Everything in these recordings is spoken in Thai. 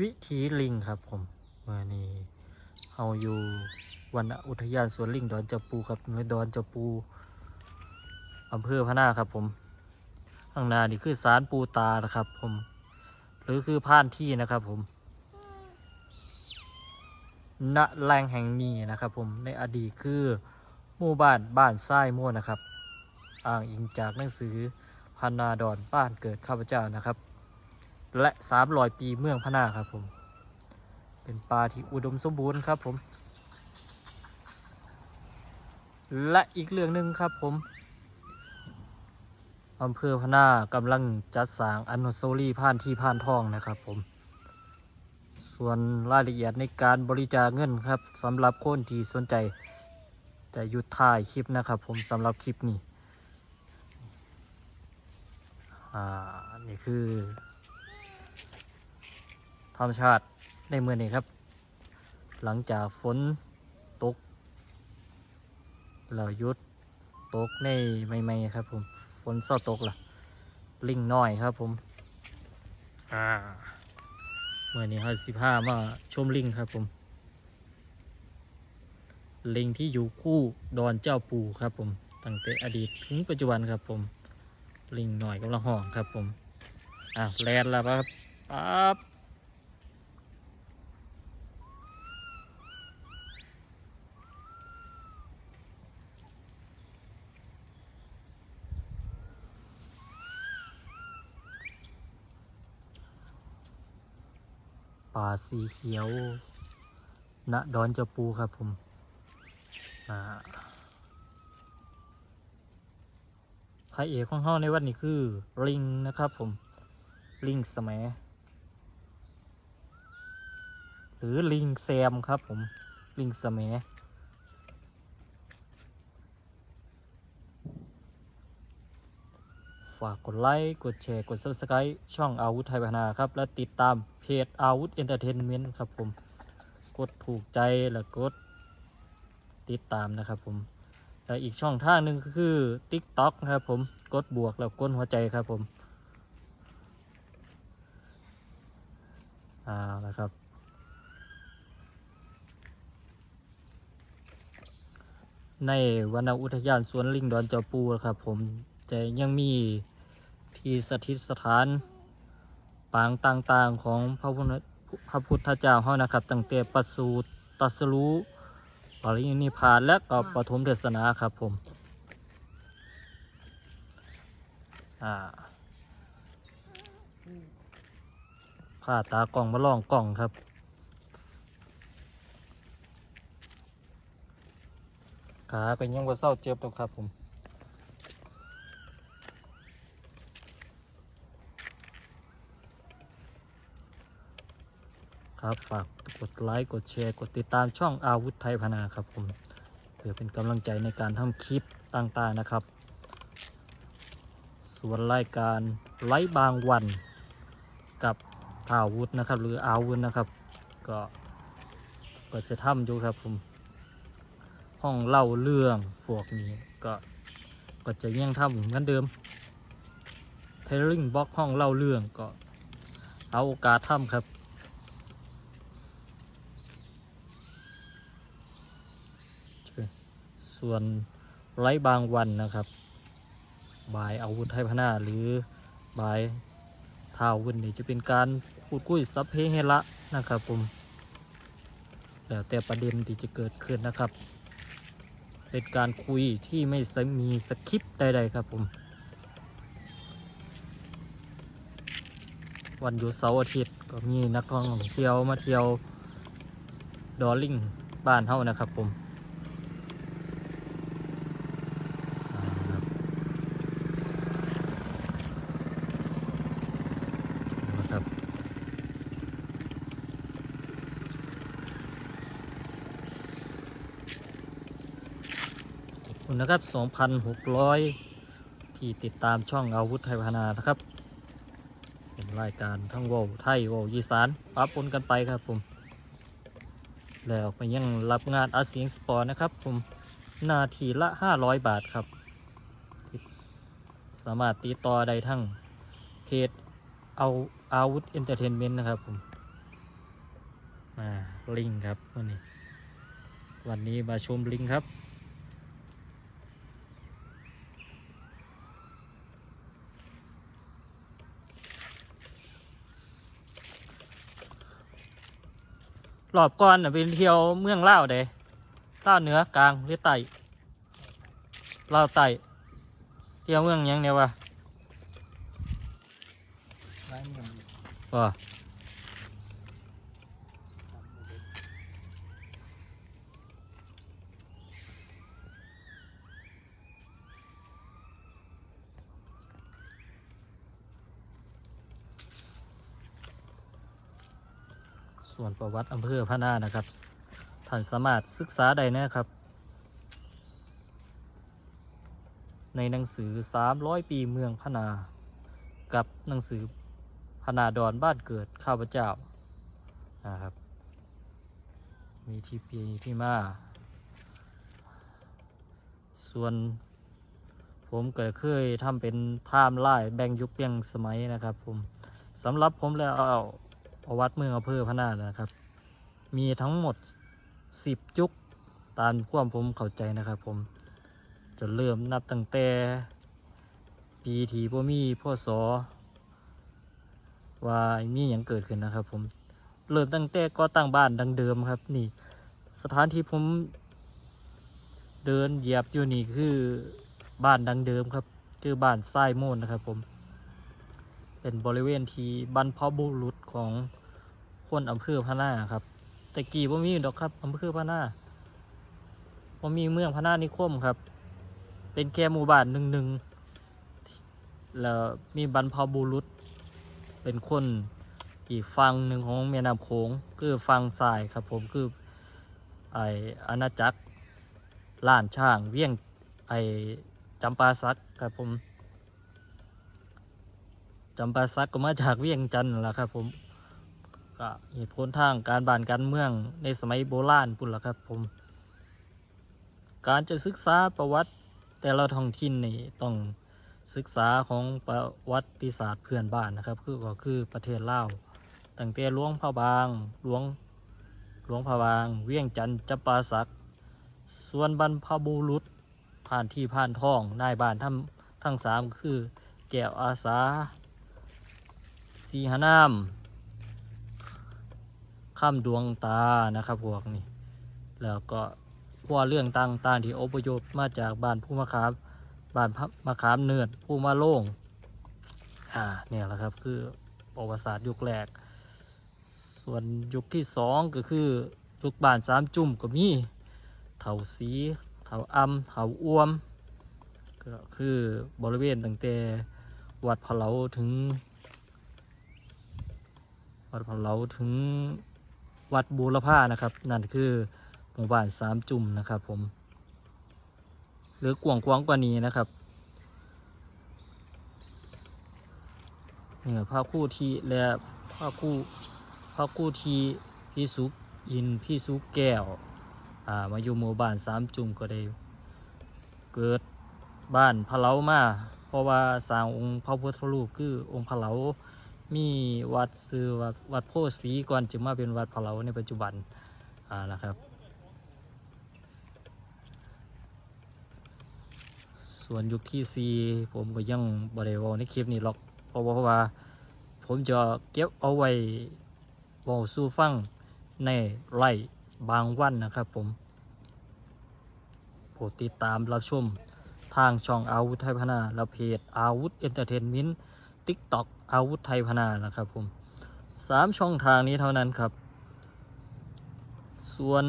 วิถีลิงครับผมเมื่อนี้เฮาอยู่วันอุทยานสวนลิงดอนจปูครับเมือดอนจปูอำเภอพะนาครับผมข้างหน้านี่คือสารปูตานะครับ ผม หรือคือผ่านที่นะครับ ผมณแหล่งแห่งนี้นะครับ ผมในอดีตคือหมู่บ้านบ้านทรายม่วนนะครับ อ้างอิงจากหนังสือพันนาดอนบ้านเกิดข้าพเจ้านะครับ และสามรอยปีเมืองพะนาครับผม เป็นป่าที่อุดมสมบูรณ์ครับผม และอีกเรื่องหนึ่งครับผมอำเภอพะนากำลังจัดสร้างอนุสรีผ่านที่ผ่านทองนะครับผม ส่วนรายละเอียดในการบริจาคเงินครับสำหรับคนที่สนใจจะหยุดถ่ายคลิปนะครับผมสำหรับคลิปนี้ อ่า นี่คือ ธรรมชาติในเมืองนี้ครับ หลังจากฝนตกแล้วหยุดตกในใหม่ๆครับผมฝนเศร้าตกล่ะลิงน้อยครับผมอ่าเมื่อนี้ห้าสิบห้ามาชมลิงครับผม ลิงที่อยู่คู่ดอนเจ้าปู่ครับผมตั้งแต่อดีตถึงปัจจุบันครับผม ลิงหน่อยกำลังห่องครับผม อะแลนแล้วครับปั๊บ ป่าสีเขียวณดอนเจ้าปูครับผมอ่าพระเอกของเฮาในวันนี้คือ ลิงนะครับผม ลิงสมัยหรือลิงแซมครับผม ลิงสมัย ฝากกดไลค์ กดแชร์ กด subscribe ช่องอาวุธไทยพัฒนาครับ และติดตามเพจอาวุธเอนเตอร์เทนเมนต์ครับผม กดถูกใจและกดติดตามนะครับผม แล้วอีกช่องทางหนึ่งก็คือ TikTok นะครับผม กดบวกแล้วกดหัวใจครับผม อ่านะครับในวนอุทยานสวนลิงดอนเจ้าปูครับผมจะยังมี ที่สถิตสถานปางต่างๆของพระพุทธพระพุทธเจ้าเฮานะครับตั้งแต่ประสูติตรัสรู้ปรินิพพานและก็ปฐมเทศนาครับผมอ่าผ้าตากล่องมาลองกล่องครับ ขาเป็นยังว่าเศร้าเจ็บตรงครับผม ครับฝากกดไลค์กดแชร์กดติดตามช่องอาวุธไทยพนาครับผมเพื่อเป็นกำลังใจในการทำคลิปต่างๆนะครับ ส่วนรายการไลฟ์บางวันกับท่าอาวุธนะครับ หรืออาวุธนะครับ ก็ก็จะทำอยู่ครับผมห้องเล่าเรื่องพวกนี้ก็ก็จะยังทำเหมือนเดิมเทลลิงบล็อกห้องเล่าเรื่องก็เอาโอกาสทำครับ ส่วนไร้บางวันนะครับ บายอาวุธไทยพนาหรือบายท้าววุนนี่จะเป็นการพูดคุยสัพเพเหระนะครับผมแล้วแต่ประเด็นที่จะเกิดขึ้นนะครับ เป็นการคุยที่ไม่มีสคริปต์ใดๆครับผม วันหยุดเสาร์อาทิตย์ก็มีนักท่องเที่ยวมาเที่ยวดอลลิงบ้านเฮานะครับผม อ่าครับนะครับขอบ คุณนะครับ 2,600 ที่ติดตามช่องอาวุธไทยพัฒนานะครับ เป็นรายการทั้งเวอลไทยเวอลยีสานปะปนกันไปครับผม แล้วก็ยังรับงานอาเซียนสปอร์ตนะครับ ผมนาทีละ 500 บาทครับ สามารถติดต่อได้ทั้งเพจเอาอาวุธเอนเตอร์เทนเมนต์นะครับผมอ่าลิงครับวันนี้ วันนี้มาชมลิงครับ รอบก่อนน่ะเป็นเที่ยวเมืองเล่าวเด้เล่าวเหนือกลางหรือใต้เล่าวใต้เที่ยวเมืองหยังเนี่ยวะ ร้านเมืองก็ ส่วนประวัติอำเภอพะนานะครับท่านสามารถศึกษาได้นะครับ ในหนังสือ 300 ปีเมืองพะนา กับหนังสือพนาดอนบ้านเกิดข้าพเจ้านะครับ มีที่ปีที่มา ส่วนผมเก็เคยทำเป็นไทม์ไลน์แบ่งยุคเปียงสมัยนะครับผมสำหรับผมแล้ว ประวัติเมืองอำเภอพะนานะครับ มีทั้งหมด 10ยุคตามความผมเข้าใจนะครับ ผมจะเริ่มนับตั้งแต่ปีทีพ่มีพ่อสอว่ามีอย่างเกิดขึ้นนะครับ ผมเริ่มตั้งแต่ก็ตั้งบ้านดังเดิมครับ นี่ สถานที่ผมเดินเหยียบอยู่นี่คือบ้านดังเดิมครับ คือบ้านทรายโมนนะครับ ผม เป็นบริเวณที่บรรพบุรุษ ของคนอำเภอพะนาครับแต่กี้พ่มีดอกครับอำเภอพะนาพ่มีเมืองพะนานิคมครับ เป็นแค่หมู่บ้านหนึ่งหนึ่งแล้วมีบรรพบุรุษ เป็นคนอีกฝั่งหนึ่งของแม่น้ำโขงคือฝั่งซ้ายครับผมคือไออาณาจักรล้านช่างเวียงไอจำปาสักครับผม จำปาสักก็มาจากเวียงจันทร์นั่ะครับ ผมก็เหตุผลทางการบ้านการเมืองในสมัยโบราณปุ่นล่ะครับ ผม การจะศึกษาประวัติ แต่ละท้องถิ่นนี่ต้องศึกษาของประวัติศาสตร์เพื่อนบ้านนะครับ คือก็คือประเทศลาวตั้งแต่หลวงพระบางหลวงหลวงพระบาง เวียงจันทร์จับปาสักส่วนบรรพบุรุษผ่านที่ผ่านท้องนายบ้านทั้งทั้งสามคือแก้วอาสา สีหานามข้ามดวงตานะครับพวกนี้แล้วก็พวกเรื่องต่างๆที่อพยพมาจากบ้านผู้มะขามบ้านมะขามเนือดผู้มาโล่งอ่าเนี่ยแหละครับคือประวัติศาสตร์ยุคแรก ส่วนยุคที่สองก็คือยุคบ้านสามจุ่มก็มีเถาสีเถาอำเถาอ้วม ก็คือบริเวณตั้งแต่วัดพะเหลาถึง วัดพะเหลาถึงวัดบูรพานะครับ นั่นคือหมู่บ้านสามจุ่มนะครับ ผม หรือกวางกว้างกว่านี้นะครับนี่พระคู่ทีและพระคู่พระคู่ทีพี่สุกอินพี่สุกแก้วอ่ามาอยู่หมู่บ้านสามจุ่มก็ได้เกิดบ้านพะเลามาเพราะว่าสร้างองค์พระพุทธรูปคือองค์พะเลา มีวัดซื้อวัดวัดโพธิ์สีก่อนจึงมาเป็นวัดพะเลาในปัจจุบันอ่านะครับ ส่วนยุคที่สี่ผมก็ยังบริวาในคลิปนี้หรอกเพราะว่า ผมจะเก็บเอาไว้ว้าสู้ฟังในไล่บางวันนะครับผมโปรดติดตามรับชมทางช่องอาวุธไทยพนาและเพจอาวุธเอนเตอร์เทนเมนต์ทิกต็อก อาวุธไทยพนานะครับผมสามช่องทางนี้เท่านั้นครับ ส่วน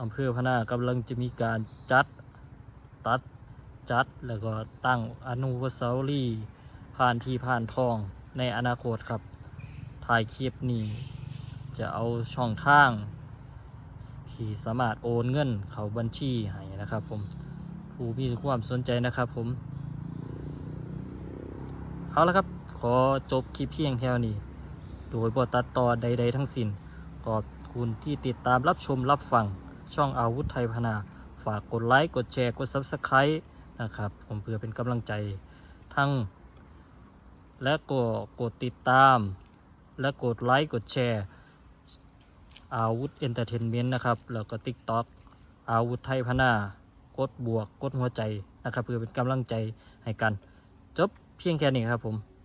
อำเภอพนากำลังจะมีการจัดตัดจัด แล้วก็ตั้งอนุสาวรีย์ผ่านที่ผ่านทองในอนาคตครับ ถ่ายคลิปนี้ จะเอาช่องทาง ที่สามารถโอนเงิน เขาบัญชีให้นะครับผม ผู้มีความสนใจนะครับผม เอาละครับ ขอจบคลิปเพียงเท่านี้ โดยบ่ตัดต่อใด ๆ ทั้งสิ้น ขอบคุณที่ติดตามรับชมรับฟัง ช่องอาวุธไทยพนา ฝากกดไลค์ กดแชร์ กด Subscribe นะครับ ผมเพื่อเป็นกำลังใจทั้ง และก็กดติดตาม และกดไลค์ กดแชร์อาวุธเอนเตอร์เทนเมนต์นะครับ แล้วก็ TikTok อาวุธไทยพนากดบวก กดหัวใจนะครับ เพื่อเป็นกำลังใจให้กัน จบ เพียงแค่นี้ครับผม